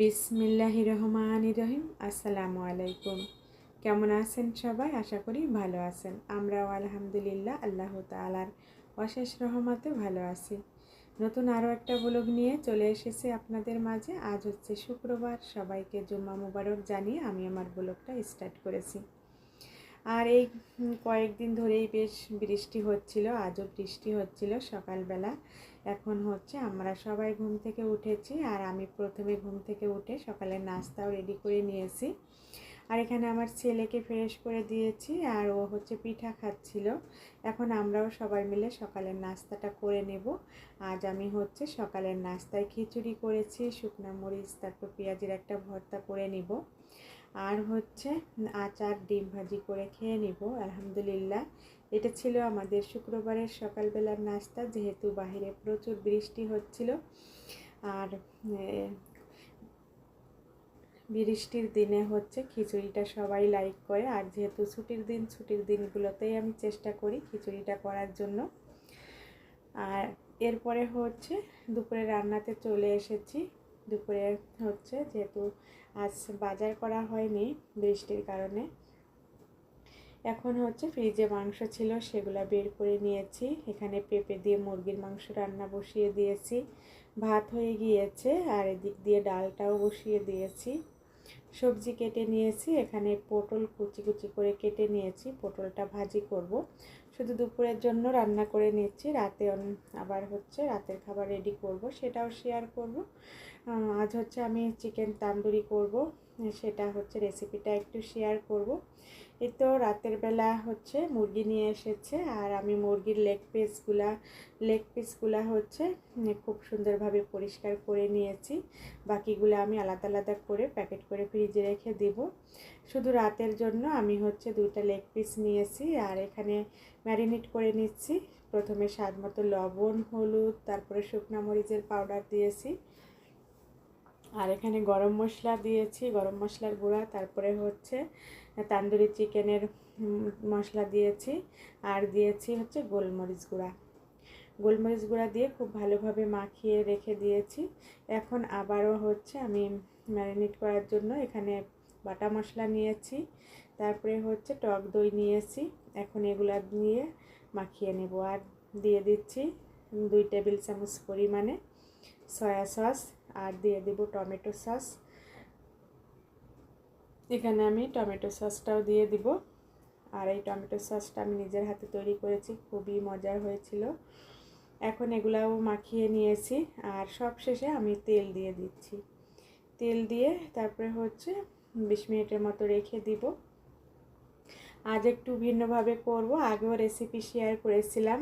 বিসমিল্লাহ রহমান রহিম। আসসালামু আলাইকুম। কেমন আছেন সবাই? আশা করি ভালো আছেন। আমরাও আলহামদুলিল্লাহ আল্লাহ তালার অশেষ রহমতে ভালো আছি। নতুন আরও একটা ব্লগ নিয়ে চলে এসেছি আপনাদের মাঝে। আজ হচ্ছে শুক্রবার। সবাইকে জুম্মা মুবারক জানিয়ে আমি আমার ব্লগটা স্টার্ট করেছি। আর এই কয়েকদিন ধরেই বেশ বৃষ্টি হচ্ছিল, আজও বৃষ্টি হচ্ছিল সকালবেলা। এখন হচ্ছে আমরা সবাই ঘুম থেকে উঠেছি আর আমি প্রথমে ঘুম থেকে উঠে সকালে নাস্তাও রেডি করে নিয়েছি। আর এখানে আমার ছেলেকে ফ্রেশ করে দিয়েছি আর ও হচ্ছে পিঠা খাচ্ছিল। এখন আমরাও সবাই মিলে সকালের নাস্তাটা করে নেব। আজ আমি হচ্ছে সকালের নাস্তায় খিচুড়ি করেছি, শুকনো মরিচ, তারপর পেঁয়াজের একটা ভর্তা করে নিব। আর হচ্ছে আচার, ডিম ভাজি করে খেয়ে নিব, আলহামদুলিল্লাহ। এটা ছিল আমাদের শুক্রবারের সকালবেলার নাস্তা, যেহেতু বাহিরে প্রচুর বৃষ্টি হচ্ছিল। আর বৃষ্টির দিনে হচ্ছে খিচুড়িটা সবাই লাইক করে। আর যেহেতু ছুটির দিন, ছুটির দিনগুলোতেই আমি চেষ্টা করি খিচুড়িটা করার জন্য। আর এরপরে হচ্ছে দুপুরে রান্নাতে চলে এসেছি। দুপুরে হচ্ছে যেহেতু আজ বাজার করা হয়নি বৃষ্টির কারণে। এখন হচ্ছে ফ্রিজে মাংস ছিল, সেগুলো বের করে নিয়েছি। এখানে পেঁপে দিয়ে মুরগির মাংস রান্না বসিয়ে দিয়েছি। ভাত হয়ে গিয়েছে, আর এদিক দিয়ে ডালটাও বসিয়ে দিয়েছি। সবজি কেটে নিয়েছি, এখানে পটল কুচি কুচি করে কেটে নিয়েছি। পটলটা ভাজি করব। শুধু দুপুরের জন্য রান্না করে নিচ্ছি, রাতে আবার হচ্ছে রাতের খাবার রেডি করব, সেটাও শেয়ার করব। আজ হচ্ছে আমি চিকেন তান্দুরি করব। সেটা হচ্ছে রেসিপিটা একটু শেয়ার করব। এই তো রাতের বেলা হচ্ছে মুরগি নিয়ে এসেছে আর আমি মুরগির লেগ পিসগুলা লেগ পিসগুলা হচ্ছে খুব সুন্দরভাবে পরিষ্কার করে নিয়েছি। বাকিগুলো আমি আলাদা আলাদা করে প্যাকেট করে ফ্রিজে রেখে দিব। শুধু রাতের জন্য আমি হচ্ছে দুইটা লেগ পিস নিয়েছি আর এখানে ম্যারিনেট করে নিচ্ছি। প্রথমে স্বাদ মতো লবণ, হলুদ, তারপরে শুকনো মরিচের পাউডার দিয়েছি। আর এখানে গরম মশলা দিয়েছি, গরম মশলার গুঁড়া, তারপরে হচ্ছে তান্দুরি চিকেনের মশলা দিয়েছি, আর দিয়েছি হচ্ছে গোলমরিচ গুঁড়া। গোলমরিচ গুঁড়া দিয়ে খুব ভালোভাবে মাখিয়ে রেখে দিয়েছি। এখন আবারও হচ্ছে আমি ম্যারিনেট করার জন্য এখানে বাটা মশলা নিয়েছি, তারপরে হচ্ছে টক দই নিয়েছি, এখন এগুলা দিয়ে মাখিয়ে নেব। আর দিয়ে দিচ্ছি দুই টেবিল চামচ পরিমাণে সয়া সস আর দিয়ে দেব টমেটো সস। এখানে আমি টমেটো সসটাও দিয়ে দিব। আর এই টমেটো সসটা আমি নিজের হাতে তৈরি করেছি, খুবই মজার হয়েছিল। এখন এগুলাও মাখিয়ে নিয়েছি আর সব শেষে আমি তেল দিয়ে দিচ্ছি। তেল দিয়ে তারপরে হচ্ছে বিশ মিনিটের মতো রেখে দিব। আজ একটু ভিন্নভাবে করব। আগেও রেসিপি শেয়ার করেছিলাম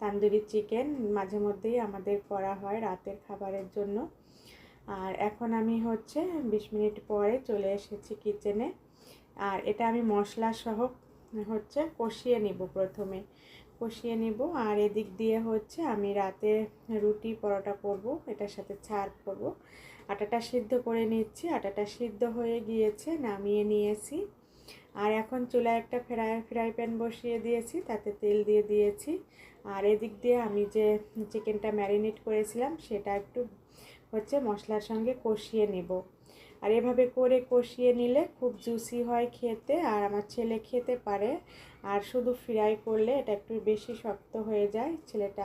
তান্দুরি চিকেন মাঝে মধ্যেই আমাদের করা হয় রাতের খাবারের জন্য। আর এখন আমি হচ্ছে বিশ মিনিট পরে চলে এসেছি কিচেনে আর এটা আমি মশলা সহ হচ্ছে কষিয়ে নিব প্রথমে। কষিয়ে নিব আর এদিক দিয়ে হচ্ছে আমি রাতে রুটি পরোটা করব, এটার সাথে ছাড় করব। আটাটা সিদ্ধ করে নিচ্ছি, আটাটা সিদ্ধ হয়ে গিয়েছে, নামিয়ে নিয়েছি। আর এখন চুলায় একটা ফ্রাই ফ্রাই প্যান বসিয়ে দিয়েছি, তাতে তেল দিয়ে দিয়েছি। আর এদিক দিয়ে আমি যে চিকেনটা ম্যারিনেট করেছিলাম, সেটা একটু হচ্ছে মশলার সঙ্গে কষিয়ে নেব। আর এভাবে করে কষিয়ে নিলে খুব জুসি হয় খেতে, আর আমার ছেলে খেতে পারে। আর শুধু ফ্রাই করলে এটা একটু বেশি শক্ত হয়ে যায়, ছেলেটা,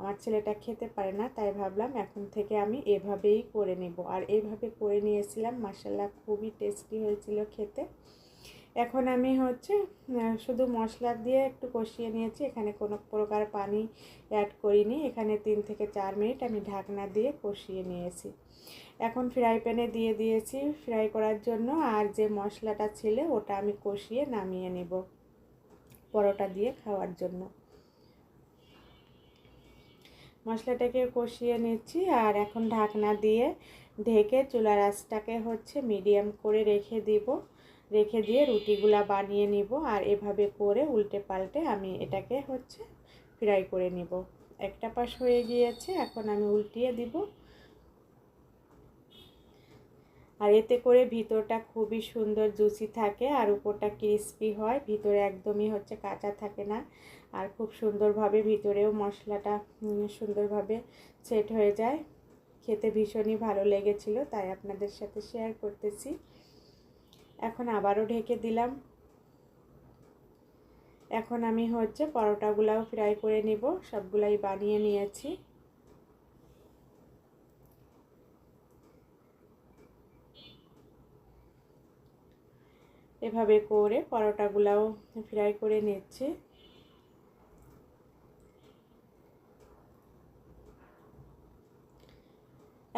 আমার ছেলেটা খেতে পারে না, তাই ভাবলাম এখন থেকে আমি এভাবেই করে নেব। আর এভাবে করে নিয়েছিলাম মাসাল্লা খুবই টেস্টি হয়েছিল খেতে। এখন আমি হচ্ছে শুধু মশলা দিয়ে একটু কষিয়ে নিয়েছি। এখানে কোনো প্রকার পানি অ্যাড করিনি। এখানে তিন থেকে চার মিনিট আমি ঢাকনা দিয়ে কষিয়ে নিয়েছি। এখন ফ্রাই প্যানে দিয়ে দিয়েছি। ফ্রাই করার জন্য আর যে মশলাটা ছিল, ওটা আমি কষিয়ে নামিয়ে নেব পরোটা দিয়ে খাওয়ার জন্য। মশলাটাকে কষিয়ে নিচ্ছি আর এখন ঢাকনা দিয়ে ঢেকে চুলার আঁচটাকে হচ্ছে মিডিয়াম করে রেখে দিব। রেখে দিয়ে রুটিগুলা বানিয়ে নিব আর এভাবে করে উল্টে পাল্টে আমি এটাকে হচ্ছে ফ্রাই করে নিব। একটা পাশ হয়ে গিয়েছে, এখন আমি উল্টিয়ে দিব। আর এতে করে ভিতরটা খুবই সুন্দর জুসি থাকে আর উপরটা ক্রিস্পি হয়, ভিতরে একদমই হচ্ছে কাঁচা থাকে না। আর খুব সুন্দরভাবে ভিতরেও মশলাটা সুন্দরভাবে সেট হয়ে যায়। খেতে ভীষণই ভালো লেগেছিল, তাই আপনাদের সাথে শেয়ার করতেছি। এখন আবারও ঢেকে দিলাম। এখন আমি হচ্ছে পরোটাগুলাও ফ্রাই করে নেব, সবগুলাই বানিয়ে নিয়েছি। এভাবে করে পরোটাগুলাও ফ্রাই করে নিচ্ছি।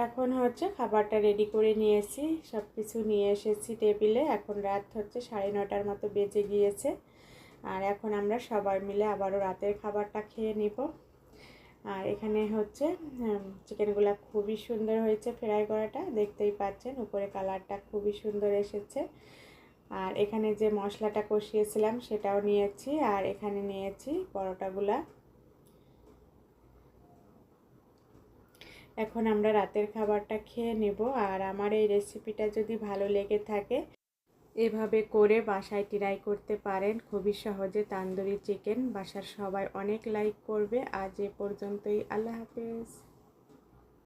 এখন হচ্ছে খাবারটা রেডি করে নিয়েছি। সব কিছু নিয়ে এসেছি টেবিলে এখন রাত হচ্ছে সাড়ে নটার মতো বেজে গিয়েছে। আর এখন আমরা সবাই মিলে আবারও রাতের খাবারটা খেয়ে নিব। আর এখানে হচ্ছে চিকেনগুলো খুবই সুন্দর হয়েছে ফ্রাই করাটা। দেখতেই পাচ্ছেন, উপরে কালারটা খুবই সুন্দর এসেছে। আর এখানে যে মশলাটা কষিয়েছিলাম সেটাও নিয়েছি। আর এখানে নিয়েছি পরোটাগুলা। এখন আমরা রাতের খাবারটা খেয়ে নেব আর আমার এই রেসিপিটা যদি ভালো লেগে থাকে, এভাবে করে বাসায় ট্রাই করতে পারেন। খুবই সহজে তান্দুরি চিকেন বাসার সবাই অনেক লাইক করবে। আজ এ পর্যন্তই। আল্লাহ হাফেজ।